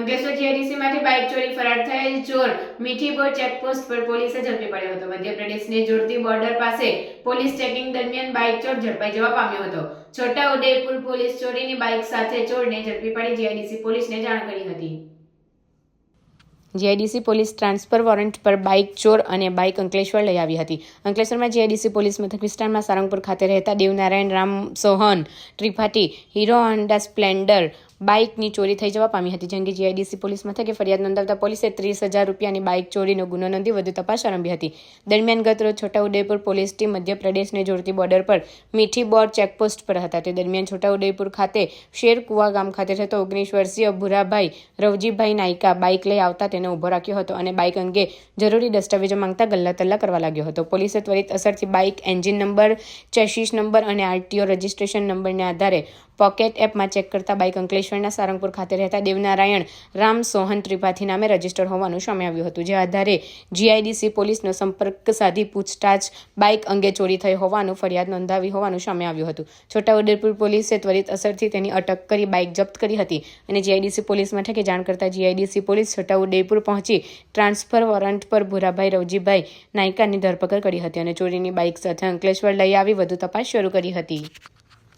Ankleshwar જીઆઈડીસીમાંથી bike ચોરી ફરાર થયેલ ચોર મીઠીબોર ચેકપોસ્ટ પર પોલીસે ઝડપી પડ્યો હતો. મધ્યપ્રદેશને જોડતી બોર્ડર પાસે પોલીસ ચેકિંગ દરમિયાન બાઇક ચોર ઝડપાઈ જવા પામ્યો હતો. છોટા ઉદેપુર પોલીસ ચોરીની બાઇક સાથે ચોરને ઝડપી પાડી જીઆઈડીસી પોલીસને જાણ કરી હતી. જીઆઈડીસી પોલીસ ટ્રાન્સફર વોરંટ પર બાઇક ચોર અને બાઇક અંકલેશ્વર લઈ આવી હતી. અંકલેશ્વરમાં જીઆઈડીસી પોલીસ મથક વિસ્તારમાં સારંગપુર ખાતે રહેતા Devnarayan Ram Sohan Tripathi Hero Honda Splendor બાઇકની ચોરી થઈ જવા પામી હતી, જેમ કે જીઆઈડીસી પોલીસ મથકે ફરિયાદ નોંધાવતા પોલીસે ત્રીસ હજાર રૂપિયાની બાઇક ચોરીનો ગુનો નોંધી વધુ તપાસ આરંભી હતી. દરમિયાન ગત રોજ છોટાઉદેપુર પોલીસ ટીમ મધ્યપ્રદેશને જોડતી બોર્ડર પર મીઠી બોર ચેકપોસ્ટ પર હતા. તે દરમિયાન છોટાઉદેપુર ખાતે શેરકુવા ગામ ખાતે રહેતો ઓગણીસ વર્ષીય ભૂરાભાઈ રવજીભાઈ નાયકા બાઇક લઈ આવતા તેને ઊભો રાખ્યો હતો અને બાઇક અંગે જરૂરી દસ્તાવેજો માંગતા ગલ્લા તલ્લા કરવા લાગ્યો હતો. પોલીસે ત્વરિત અસરથી bike engine number, chassis number અને આરટીઓ રજિસ્ટ્રેશન નંબરને આધારે પોકેટ એપમાં ચેક કરતા બાઇક અંકલેશ્વરના સારંગપુર ખાતે રહેતા દેવનારાયણ રામ સોહન ત્રિપાઠી નામે રજિસ્ટર હોવાનું સામે આવ્યું હતું. જે આધારે જીઆઈડીસી પોલીસનો સંપર્ક સાધી પૂછતાછ બાઇક અંગે ચોરી થઈ હોવાનું ફરિયાદ નોંધાવી હોવાનું સામે આવ્યું હતું. છોટાઉદેપુર પોલીસે ત્વરિત અસરથી તેની અટક કરી બાઇક જપ્ત કરી હતી અને જીઆઈડીસી પોલીસ મથકે જાણ કરતા જીઆઈડીસી પોલીસ છોટાઉદેપુર પહોંચી ટ્રાન્સફર વોરંટ પર ભૂરાભાઈ રવજીભાઈ નાયકાની ધરપકડ કરી હતી અને ચોરીની બાઇક સાથે અંકલેશ્વર લઈ આવી વધુ તપાસ શરૂ કરી હતી.